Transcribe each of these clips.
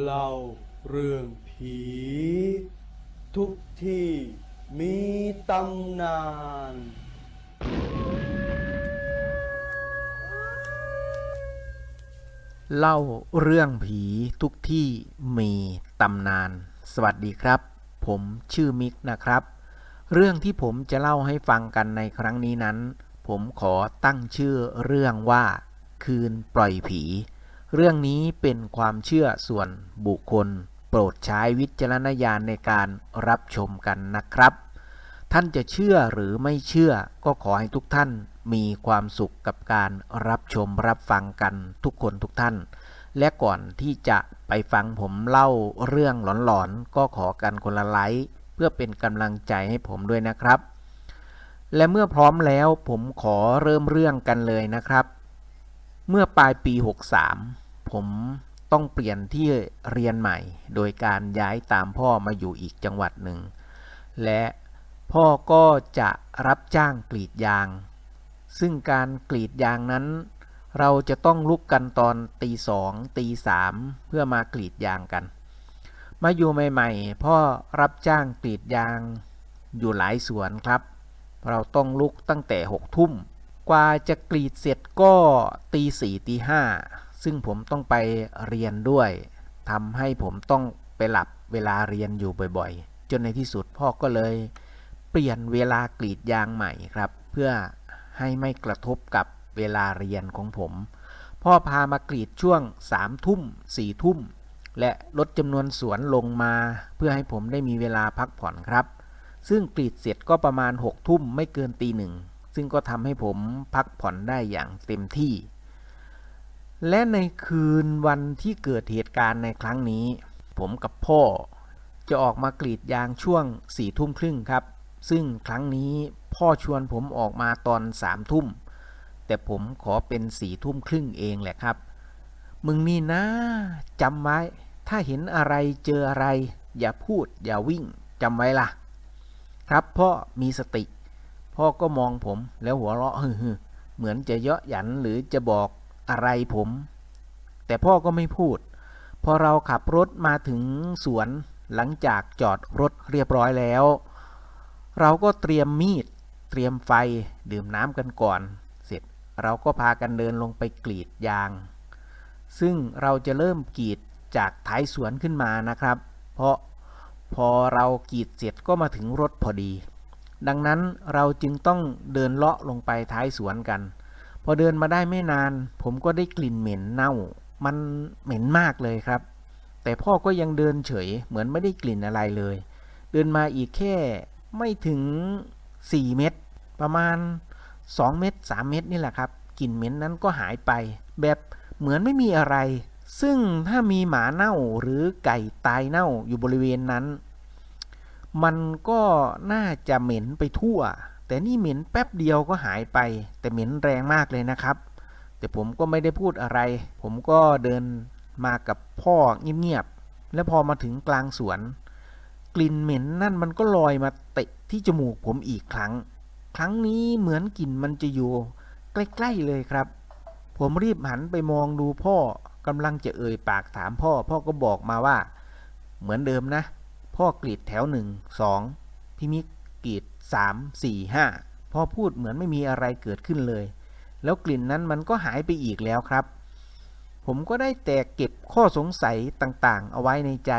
เล่าเรื่องผี ทุกที่มีตำนาน เล่าเรื่องผีทุกที่มีตำนาน สวัสดีครับ ผมชื่อมิกนะครับ เรื่องที่ผมจะเล่าให้ฟังกันในครั้งนี้นั้น ผมขอตั้งชื่อเรื่องว่า คืนปล่อยผี เรื่องนี้เป็นความเชื่อส่วนบุคคล โปรดใช้วิจารณญาณในการรับชมกันนะครับ ท่านจะเชื่อหรือไม่เชื่อก็ขอให้ทุกท่านมีความสุขกับการรับชมรับฟังกันทุกคนทุกท่าน และก่อนที่จะไปฟังผมเล่าเรื่องหลอนๆ ก็ขอกันคนละไลค์เพื่อเป็นกำลังใจให้ผมด้วยนะครับ และเมื่อพร้อมแล้วผมขอเริ่มเรื่องกันเลยนะครับ เมื่อปลายปี 63 ผมต้องเปลี่ยนที่เรียนใหม่ โดยการย้ายตามพ่อมาอยู่อีกจังหวัดหนึ่ง และพ่อก็จะรับจ้างกรีดยาง ซึ่งการกรีดยางนั้น เราจะต้องลุกกันตอนตีสองตีสามเพื่อมากรีดยางกัน มาอยู่ใหม่ ๆ พ่อรับจ้างกรีดยางอยู่หลายสวนครับ เราต้องลุกตั้งแต่หกทุ่ม กว่าจะกรีดเสร็จก็ตีสี่ตีห้า ซึ่งผมต้องไปเรียนด้วยทำให้ผมต้องไปหลับเวลาเรียนอยู่บ่อยๆ จนในที่สุดพ่อก็เลยเปลี่ยนเวลากรีดยางใหม่ครับ เพื่อให้ไม่กระทบกับเวลาเรียนของผม พ่อพามากรีดช่วงสามทุ่มสี่ทุ่ม และลดจำนวนสวนลงมา เพื่อให้ผมได้มีเวลาพักผ่อนครับ ซึ่งกรีดเสร็จก็ประมาณหกทุ่มไม่เกินตีหนึ่งซึ่งก็ทำให้ผมพักผ่อนได้อย่างเต็มที่ และในคืนวันที่เกิดเหตุการณ์ในครั้งนี้ ผมกับพ่อ จะออกมากรีดยางช่วงสี่ทุ่มครึ่งครับ ซึ่งครั้งนี้พ่อชวนผมออกมาตอนสามทุ่ม แต่ผมขอเป็นสี่ทุ่มครึ่งเองแหละครับ มึงนี่นะจำไว้ ถ้าเห็นอะไรเจออะไร อย่าพูดอย่าวิ่งจำไว้ล่ะ ครับพ่อมีสติ พ่อก็มองผมแล้วหัวเราะฮึ่เหมือนจะเยาะหยันหรือจะบอก อะไรผม แต่พ่อก็ไม่พูด พอเราขับรถมาถึงสวนหลังจากจอดรถเรียบร้อยแล้ว เราก็เตรียมมีด เตรียมไฟดื่มน้ำกันก่อน เสร็จเราก็พากันเดินลงไปกรีดยาง ซึ่งเราจะเริ่มกรีดจากท้ายสวนขึ้นมานะครับ เพราะพอเรากรีดเสร็จก็มาถึงรถพอดี ดังนั้นเราจึงต้องเดินเลาะลงไปท้ายสวนกัน พอเดินมาได้ไม่นาน ผมก็ได้กลิ่นเหม็นเน่า มันเหม็นมากเลยครับ แต่พ่อก็ยังเดินเฉย เหมือนไม่ได้กลิ่นอะไรเลย เดินมาอีกแค่ไม่ถึง 4 เม็ดประมาณ 2 เม็ด3เม็ดนี่แหละครับ กลิ่นเหม็นนั้นก็หายไป แบบเหมือนไม่มีอะไร ซึ่งถ้ามีหมาเน่าหรือไก่ตายเน่าอยู่บริเวณนั้น มันก็น่าจะเหม็นไปทั่ว แต่นี่เหม็นแป๊บเดียวก็หายไป แต่เหม็นแรงมากเลยนะครับ แต่ผมก็ไม่ได้พูดอะไร ผมก็เดินมากับพ่อเงียบๆ และพอมาถึงกลางสวน กลิ่นเหม็นนั่นมันก็ลอยมาเตะที่จมูกผมอีกครั้ง ครั้งนี้เหมือนกลิ่นมันจะอยู่ ใกล้ๆเลยครับ ผมรีบหันไปมองดูพ่อกำลังจะเอ่ยปากถามพ่อ พ่อก็บอกมาว่า เหมือนเดิมนะ พ่อกรีดแถวหนึ่งสองพี่มิกกรีด สามสี่ห้าพ่อพูดเหมือนไม่มีอะไรเกิดขึ้นเลย แล้วกลิ่นนั้นมันก็หายไปอีกแล้วครับ ผมก็ได้แต่เก็บข้อสงสัยต่างๆ เอาไว้ในใจ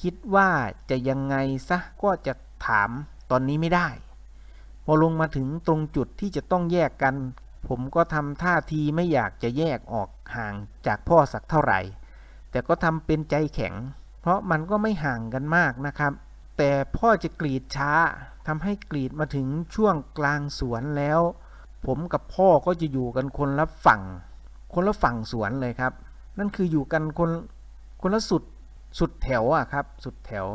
คิดว่าจะยังไงซะก็จะถามตอนนี้ไม่ได้ พอลงมาถึงตรงจุดที่จะต้องแยกกัน ผมก็ทำท่าทีไม่อยากจะแยกออกห่างจากพ่อสักเท่าไหร่ แต่ก็ทำเป็นใจแข็ง เพราะมันก็ไม่ห่างกันมากนะครับ แต่พ่อจะกรีดช้าทำให้กรีดมาถึงช่วงกลางสวนแล้ว ผมกับพ่อก็จะอยู่กันคนละฝั่ง คนละฝั่งสวนเลยครับ นั่นคืออยู่กันคนคนละสุดสุดแถวอะครับ สุดแถว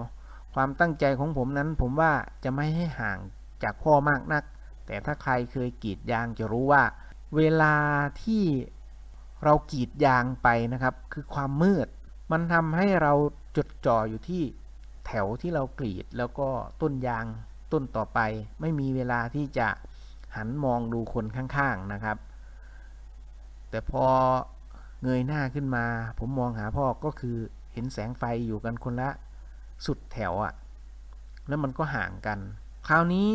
ความตั้งใจของผมนั้น ผมว่าจะไม่ให้ห่างจากพ่อมากนัก แต่ถ้าใครเคยกรีดยางจะรู้ว่า เวลาที่เรากรีดยางไปนะครับ คือความมืด มันทำให้เราจดจ่ออยู่ที่ แถวที่เรากรีดแล้วก็ต้นยางต้นต่อไป ไม่มีเวลาที่จะหันมองดูคนข้าง ๆนะครับ แต่พอเงยหน้าขึ้นมา ผมมองหาพ่อก็คือเห็นแสงไฟอยู่กันคนละสุดแถวอะแล้วมันก็ห่างกัน คราวนี้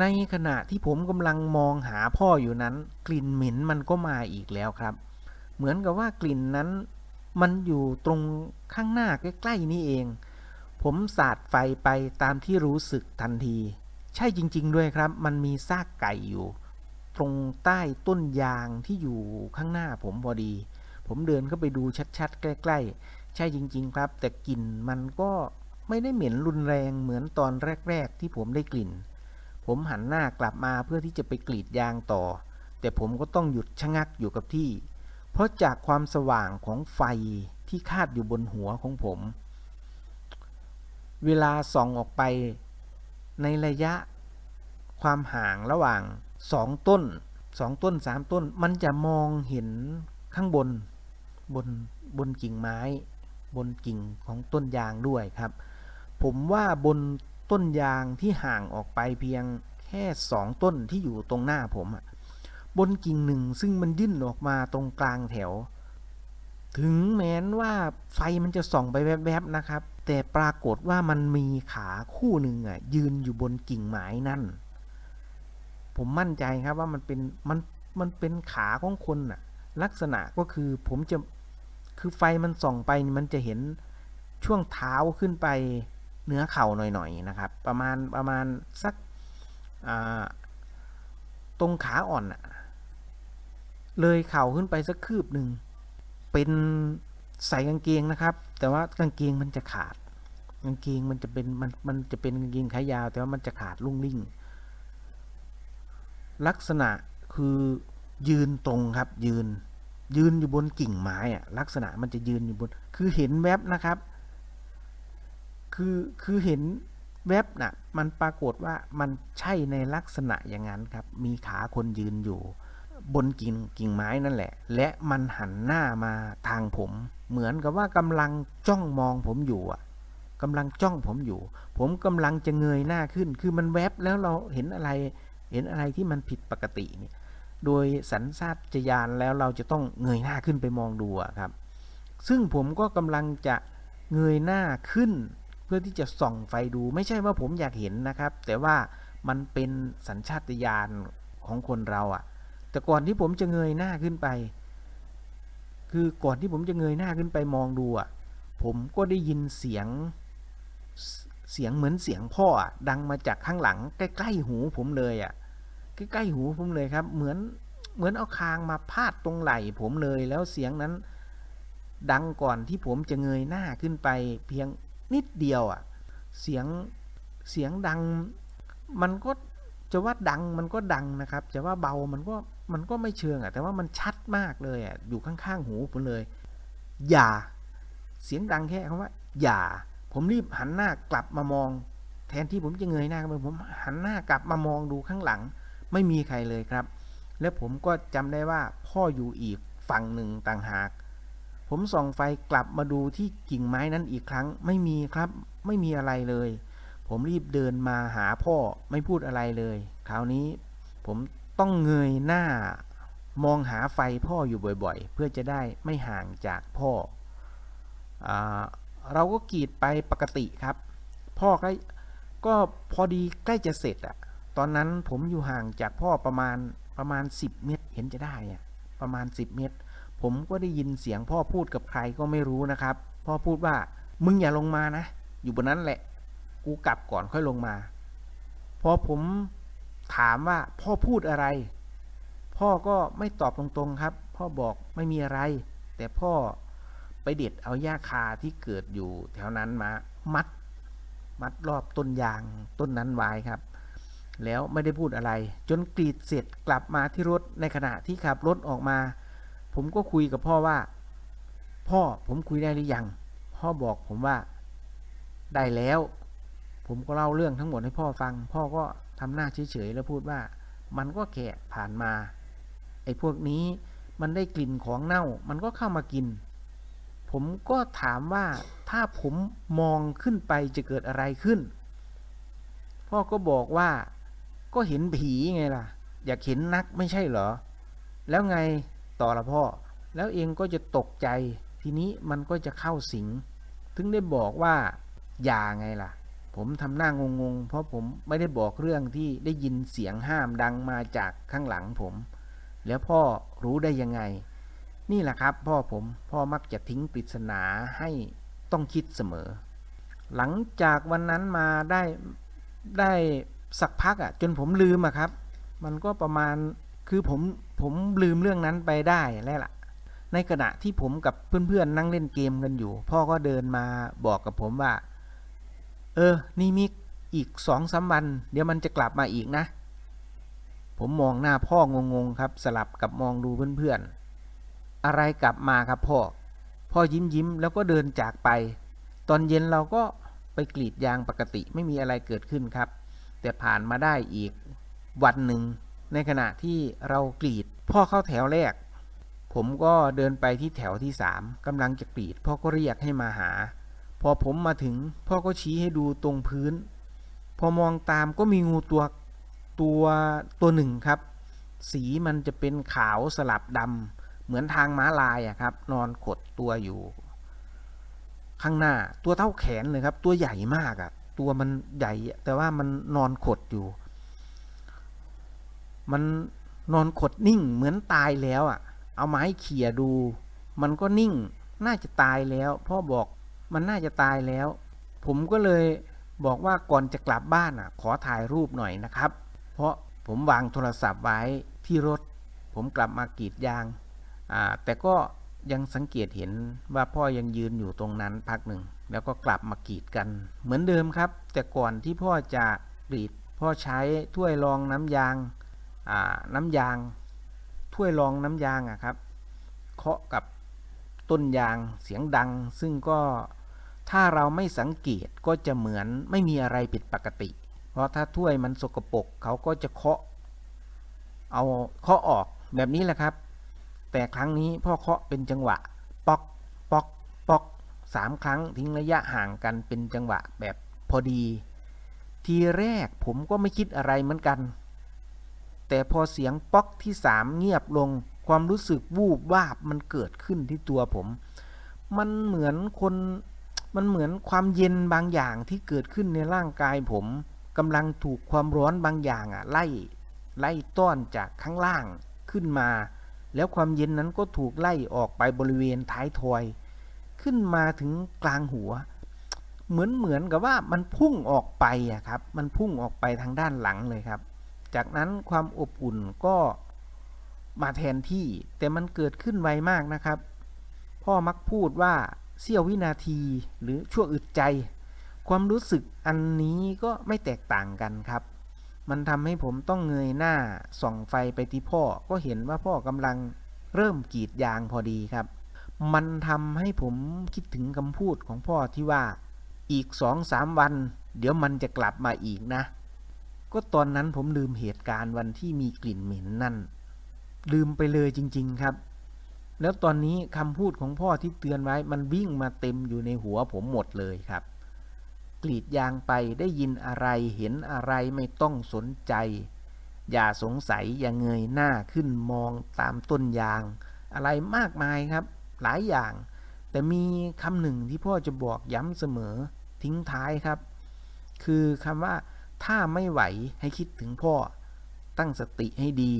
ในขณะที่ผมกำลังมองหาพ่ออยู่นั้น กลิ่นเหม็นมันก็มาอีกแล้วครับ เหมือนกับว่ากลิ่นนั้น มันอยู่ตรงข้างหน้าใกล้ๆนี่เอง ผมสาดไฟไปตามที่รู้สึกทันที ใช่จริง ๆ ด้วยครับ มันมีซากไก่อยู่ ตรงใต้ต้นยางที่อยู่ข้างหน้าผมพอดี ผมเดินเข้าไปดูชัดๆ ใกล้ ๆ ใช่จริง ๆ ครับ แต่กลิ่นมันก็ไม่ได้เหม็นรุนแรงเหมือนตอนแรก ๆ ที่ผมได้กลิ่น ผมหันหน้ากลับมาเพื่อที่จะไปกรีดยางต่อ แต่ผมก็ต้องหยุดชะงักอยู่กับที่ เพราะจากความสว่างของไฟที่คาดอยู่บนหัวของผม เวลาส่องออกไป ในระยะความห่างระหว่างสองต้นสองต้นสามต้น มันจะมองเห็นข้างบนบนบนกิ่งไม้ บนกิ่งของต้นยางด้วยครับ ผมว่าบนต้นยางที่ห่างออกไปเพียงแค่สองต้นที่อยู่ตรงหน้าผมบนกิ่งหนึ่งซึ่งมันยื่นออกมาตรงกลางแถว ถึงแม้นว่าไฟมันจะส่องไปแวบๆนะครับ แต่ปรากฏว่ามันมีขาคู่หนึ่งอะยืนอยู่บนกิ่งไม้นั่น ผมมั่นใจครับว่ามันเป็นมันมันเป็นขาของคนอะ ลักษณะก็คือผมจะคือไฟมันส่องไปมันจะเห็นช่วงเท้าขึ้นไปเนื้อเข่าหน่อยๆนะครับ ประมาณประมาณสักตรงขาอ่อนอะเลยเข่าขึ้นไปสักคืบหนึ่ง เป็นใส่กางเกงนะครับ แต่ว่ากางเกงมันจะขาด กางเกงมันจะเป็นมันมันจะเป็นกางเกงขายาว แต่ว่ามันจะขาดลุ่งลิ่ง ลักษณะคือยืนตรงครับ ยืน ยืนอยู่บนกิ่งไม้อะลักษณะมันจะยืนอยู่บน คือเห็นแวบนะครับ คือคือเห็นแวบน่ะมันปรากฏว่ามันใช่ในลักษณะอย่างนั้นครับ มีขาคนยืนอยู่ บนกิ่งกิ่งไม้นั่นแหละ และมันหันหน้ามาทางผม เหมือนกับว่ากำลังจ้องมองผมอยู่อะกำลังจ้องผมอยู่ ผมกำลังจะเงยหน้าขึ้น คือมันแวบแล้วเราเห็นอะไร เห็นอะไรที่มันผิดปกติเนี่ย โดยสัญชาตญาณแล้วเราจะต้องเงยหน้าขึ้นไปมองดูอะครับ ซึ่งผมก็กำลังจะเงยหน้าขึ้น เพื่อที่จะส่องไฟดู ไม่ใช่ว่าผมอยากเห็นนะครับ แต่ว่ามันเป็นสัญชาตญาณของคนเราอะ แต่ก่อนที่ผมจะเงยหน้าขึ้นไป คือก่อนที่ผมจะเงยหน้าขึ้นไปมองดูอะ ผมก็ได้ยินเสียง เสียงเหมือนเสียงพ่อดังมาจากข้างหลัง ใกล้ๆหูผมเลยอะ ใกล้ๆหูผมเลยครับ เหมือนเหมือนเอาคางมาพาดตรงไหล่ผมเลยแล้วเสียงนั้น ดังก่อนที่ผมจะเงยหน้าขึ้นไป เพียงนิดเดียวอะ เสียงเสียงดัง มันก็จะว่าดังมันก็ดังนะครับ จะว่าเบามันก็ มันก็ไม่เชิงอะแต่ว่ามันชัดมากเลยอะอยู่ข้างๆหูผมเลย อย่า เสียงดังแค่คำว่า อย่า ผมรีบหันหน้ากลับมามอง แทนที่ผมจะเงยหน้าไปผมหันหน้ากลับมามองดูข้างหลัง ไม่มีใครเลยครับ และผมก็จำได้ว่าพ่ออยู่อีกฝั่งหนึ่งต่างหาก ผมส่องไฟกลับมาดูที่กิ่งไม้นั้นอีกครั้ง ไม่มีครับ ไม่มีอะไรเลย ผมรีบเดินมาหาพ่อไม่พูดอะไรเลย คราวนี้ผม ต้องเงยหน้ามองหาไฟพ่ออยู่บ่อยๆ เพื่อจะได้ไม่ห่างจากพ่ออเราก็กรีดไปปกติครับ พ่อก็ก็พอดีใกล้จะเสร็จอะตอนนั้นผมอยู่ห่างจากพ่อประมาณประมาณ 10 เมตรเห็นจะได้อะประมาณ 10 เมตร ผมก็ได้ยินเสียงพ่อพูดกับใครก็ไม่รู้นะครับ พ่อพูดว่ามึงอย่าลงมานะ อยู่บนนั้นแหละ กูกลับก่อนค่อยลงมา พอผม ถามว่าพ่อพูดอะไร พ่อก็ไม่ตอบตรงๆครับ พ่อบอกไม่มีอะไร แต่พ่อไปเด็ดเอาหญ้าคาที่เกิดอยู่แถวนั้นมา มัด มัดรอบต้นยางต้นนั้นไว้ครับ แล้วไม่ได้พูดอะไร จนกรีดเสร็จกลับมาที่รถในขณะที่ขับรถออกมา ผมก็คุยกับพ่อว่า พ่อผมคุยได้หรือยัง พ่อบอกผมว่าได้แล้ว ผมก็เล่าเรื่องทั้งหมดให้พ่อฟัง พ่อก็ ทำหน้าเฉยๆแล้วพูดว่า มันก็แค่ผ่านมา ไอ้พวกนี้มันได้กลิ่นของเน่า มันก็เข้ามากิน ผมก็ถามว่าถ้าผมมองขึ้นไปจะเกิดอะไรขึ้น พ่อก็บอกว่าก็เห็นผีไงล่ะ อยากเห็นนักไม่ใช่เหรอ แล้วไงต่อละพ่อ แล้วเองก็จะตกใจ ทีนี้มันก็จะเข้าสิง ถึงได้บอกว่า อย่าไงล่ะ ผมทำหน้างงงๆเพราะผมไม่ได้บอกเรื่องที่ได้ยินเสียงห้ามดังมาจากข้างหลังผม แล้วพ่อรู้ได้ยังไง นี่แหละครับพ่อผมพ่อมักจะทิ้งปริศนาให้ต้องคิดเสมอ หลังจากวันนั้นมาได้ได้สักพักอะ่ะ จนผมลืมอะครับ มันก็ประมาณคือผมผมลืมเรื่องนั้นไปได้แล้วล่ะ ในขณะที่ผมกับเพื่อนๆนั่งเล่นเกมกันอยู่ พ่อก็เดินมาบอกกับผมว่า เออ นี่มิก อีกสองสามวัน เดี๋ยวมันจะกลับมาอีกนะ ผมมองหน้าพ่องงๆครับ สลับกับมองดูเพื่อนๆ อะไรกลับมาครับพ่อ พ่อยิ้มยิ้มๆแล้วก็เดินจากไป ตอนเย็นเราก็ไปกรีดยางปกติไม่มีอะไรเกิดขึ้นครับ แต่ผ่านมาได้อีกวันหนึ่ง ในขณะที่เรากรีด พ่อเข้าแถวแรก ผมก็เดินไปที่แถวที่สามกำลังจะกรีด พ่อก็เรียกให้มาหา พอผมมาถึงพ่อก็ชี้ให้ดูตรงพื้น พอมองตามก็มีงูตัวตัวตัวหนึ่งครับ สีมันจะเป็นขาวสลับดำเหมือนทางม้าลายอะครับ นอนขดตัวอยู่ ข้างหน้าตัวเท่าแขนเลยครับ ตัวใหญ่มากอะตัวมันใหญ่แต่ว่ามันนอนขดอยู่ มันนอนขดนิ่งเหมือนตายแล้วอะเอาไม้เขี่ยดู มันก็นิ่งน่าจะตายแล้ว พ่อบอก มันน่าจะตายแล้ว ผมก็เลยบอกว่าก่อนจะกลับบ้านอะ ขอถ่ายรูปหน่อยนะครับ เพราะผมวางโทรศัพท์ไว้ที่รถ ผมกลับมากรีดยางอ่าแต่ก็ยังสังเกตเห็นว่าพ่อยังยืนอยู่ตรงนั้นพักหนึ่ง แล้วก็กลับมากรีดกัน เหมือนเดิมครับ แต่ก่อนที่พ่อจะกรีด พ่อใช้ถ้วยรองน้ำยางอ่าน้ำยาง ถ้วยรองน้ำยางอะครับ เคาะกับต้นยางเสียงดัง ซึ่งก็ ถ้าเราไม่สังเกตก็จะเหมือนไม่มีอะไรผิดปกติ เพราะถ้าถ้วยมันสกปรกเขาก็จะเคาะ เอาเคาะออกแบบนี้แหละครับ แต่ครั้งนี้พ่อเคาะเป็นจังหวะ ป๊อก ป๊อก ป๊อกสามครั้งทิ้งระยะห่างกันเป็นจังหวะแบบพอดี ทีแรกผมก็ไม่คิดอะไรเหมือนกัน แต่พอเสียงป๊อกที่สามเงียบลงความรู้สึกวูบวาบมันเกิดขึ้นที่ตัวผม มันเหมือนคน มันเหมือนความเย็นบางอย่างที่เกิดขึ้นในร่างกายผมกำลังถูกความร้อนบางอย่างอะไล่ ไล่ต้อนจากข้างล่างขึ้นมา แล้วความเย็นนั้นก็ถูกไล่ออกไปบริเวณท้ายทอย ขึ้นมาถึงกลางหัว เหมือนเหมือนกับว่ามันพุ่งออกไปอะครับ มันพุ่งออกไปทางด้านหลังเลยครับ จากนั้นความอบอุ่นก็มาแทนที่ แต่มันเกิดขึ้นไวมากนะครับ พ่อมักพูดว่า เสี้ยววินาทีหรือชั่วอึดใจ ความรู้สึกอันนี้ก็ไม่แตกต่างกันครับ มันทำให้ผมต้องเงยหน้าส่องไฟไปที่พ่อก็เห็นว่าพ่อกำลังเริ่มกรีดยางพอดีครับ มันทำให้ผมคิดถึงคำพูดของพ่อที่ว่าอีกสองสามวัน เดี๋ยวมันจะกลับมาอีกนะ ก็ตอนนั้นผมลืมเหตุการณ์วันที่มีกลิ่นเหม็นนั่น ลืมไปเลยจริง ๆ ครับ แล้วตอนนี้คำพูดของพ่อที่เตือนไว้มันวิ่งมาเต็มอยู่ในหัวผมหมดเลยครับ กรีดยางไปได้ยินอะไรเห็นอะไรไม่ต้องสนใจ อย่าสงสัยอย่าเงยหน้าขึ้นมองตามต้นยาง อะไรมากมายครับ หลายอย่าง แต่มีคำหนึ่งที่พ่อจะบอกย้ำเสมอทิ้งท้ายครับ คือคำว่าถ้าไม่ไหวให้คิดถึงพ่อ ตั้งสติให้ดี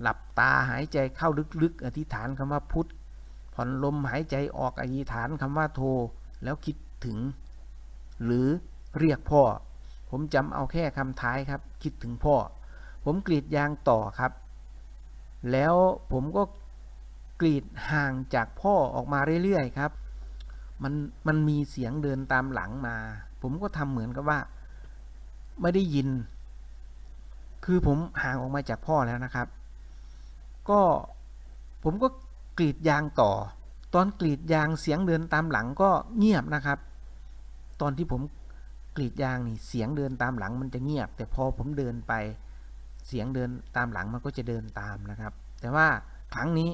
หลับตาหายใจเข้าลึกๆ อธิษฐานคำว่าพุทธผ่อนลมหายใจออกอธิษฐานคำว่าโทแล้วคิดถึง หรือเรียกพ่อ ผมจำเอาแค่คำท้ายครับ คิดถึงพ่อ ผมกรีดยางต่อครับ แล้วผมก็กรีดห่างจากพ่อออกมาเรื่อยๆครับ มันมันมีเสียงเดินตามหลังมา ผมก็ทำเหมือนกับว่า ไม่ได้ยิน คือผมห่างออกมาจากพ่อแล้วนะครับ ก็ผมก็กรีดยางต่อ ตอนกรีดยางเสียงเดินตามหลังก็เงียบนะครับ ตอนที่ผมกรีดยางนี่เสียงเดินตามหลังมันจะเงียบ แต่พอผมเดินไปเสียงเดินตามหลังมันก็จะเดินตามนะครับ แต่ว่าครั้งนี้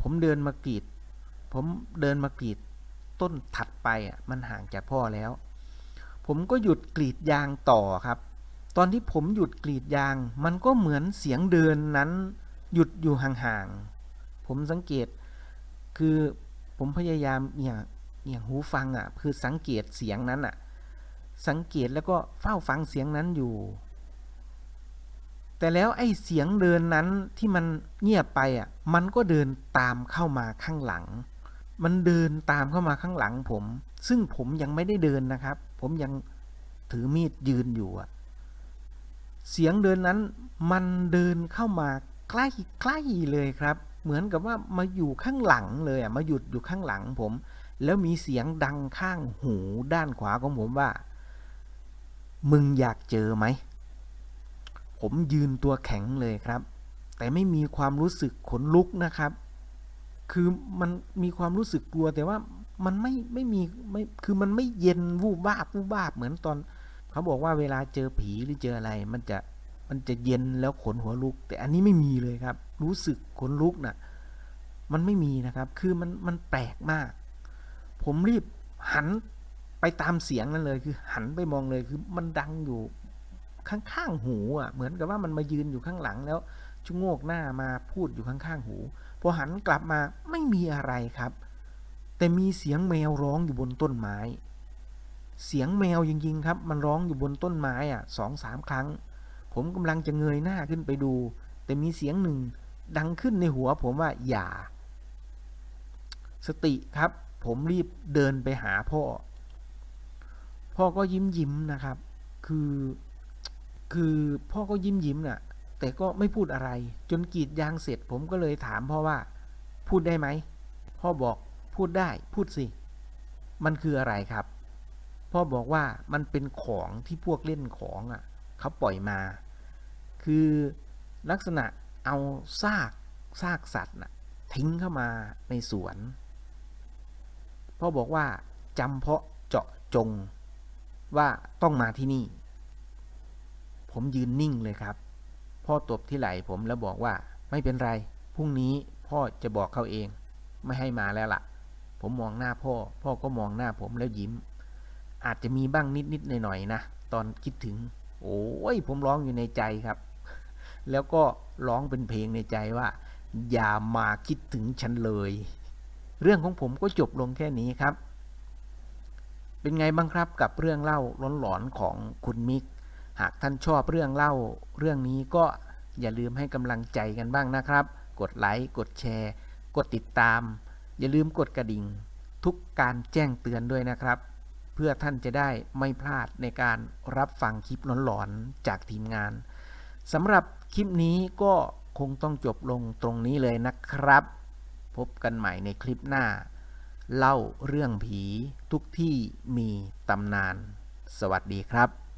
ผมเดินมากรีด ผมเดินมากรีดต้นถัดไปอะมันห่างจากพ่อแล้ว ผมก็หยุดกรีดยางต่อครับ ตอนที่ผมหยุดกรีดยาง มันก็เหมือนเสียงเดินนั้น หยุดอยู่ห่างๆ ผมสังเกตคือผมพยายามเนี่ยเอียงหูฟังอะ คือสังเกตเสียงนั้นอะ สังเกตแล้วก็เฝ้าฟังเสียงนั้นอยู่ แต่แล้วไอ้เสียงเดินนั้นที่มันเงียบไปอะ มันก็เดินตามเข้ามาข้างหลัง มันเดินตามเข้ามาข้างหลังผม ซึ่งผมยังไม่ได้เดินนะครับ ผมยังถือมีดยืนอยู่อะเสียงเดินนั้นมันเดินเข้ามา ใกล้ใกล้เลยครับ เหมือนกับว่ามาอยู่ข้างหลังเลยอะมาหยุดอยู่ข้างหลังผม แล้วมีเสียงดังข้างหูด้านขวาของผมว่า มึงอยากเจอไหม ผมยืนตัวแข็งเลยครับ แต่ไม่มีความรู้สึกขนลุกนะครับ คือมันมีความรู้สึกกลัวแต่ว่ามันไม่ไม่มีไม่คือมันไม่เย็นวูบวาบวูบวาบเหมือนตอน เขาบอกว่าเวลาเจอผีหรือเจออะไรมันจะ มันจะเย็นแล้วขนหัวลุก แต่อันนี้ไม่มีเลยครับ รู้สึกขนลุกน่ะมันไม่มีนะครับ คือมันมันแปลกมาก ผมรีบหันไปตามเสียงนั่นเลย คือหันไปมองเลย คือมันดังอยู่ข้างๆหูอะ เหมือนกับว่ามันมายืนอยู่ข้างหลังแล้วชะโงกหน้ามาพูดอยู่ข้างๆหู พอหันกลับมาไม่มีอะไรครับ แต่มีเสียงแมวร้องอยู่บนต้นไม้ เสียงแมวจริงๆครับ มันร้องอยู่บนต้นไม้อะสองสามครั้ง ผมกำลังจะเงยหน้าขึ้นไปดู แต่มีเสียงหนึ่งดังขึ้นในหัวผมว่าอย่า สติครับ ผมรีบเดินไปหาพ่อ พ่อก็ยิ้มยิ้มนะครับ คือ คือพ่อก็ยิ้มยิ้มน่ะ แต่ก็ไม่พูดอะไร จนกรีดยางเสร็จผมก็เลยถามพ่อว่า พูดได้ไหม พ่อบอกพูดได้ พูดสิ มันคืออะไรครับ พ่อบอกว่ามันเป็นของที่พวกเล่นของอะ เขาปล่อยมา คือลักษณะเอาซากซากสัตว์น่ะทิ้งเข้ามาในสวนพ่อบอกว่าจำเพาะเจาะจงว่าต้องมาที่นี่ ผมยืนนิ่งเลยครับ พ่อตบที่ไหล่ผมแล้วบอกว่าไม่เป็นไรพรุ่งนี้พ่อจะบอกเขาเอง ไม่ให้มาแล้วล่ะ ผมมองหน้าพ่อ พ่อก็มองหน้าผมแล้วยิ้ม อาจจะมีบ้างนิดๆหน่อยๆนะ ตอนคิดถึง โอ้ยผมร้องอยู่ในใจครับ แล้วก็ร้องเป็นเพลงในใจว่า อย่ามาคิดถึงฉันเลย เรื่องของผมก็จบลงแค่นี้ครับ เป็นไงบ้างครับกับเรื่องเล่าหลอนๆของคุณมิก หากท่านชอบเรื่องเล่า เรื่องนี้ก็อย่าลืมให้กำลังใจกันบ้างนะครับ กดไลค์กดแชร์ กดติดตาม อย่าลืมกดกระดิ่ง ทุกการแจ้งเตือนด้วยนะครับ พื่อท่านจะได้ไม่พลาดในการรับฟังคลิปหลอนๆจากทีมงานสำหรับคลิปนี้ก็คงต้องจบลงตรงนี้เลยนะครับ พบกันใหม่ในคลิปหน้า เล่าเรื่องผีทุกที่มีตำนาน สวัสดีครับ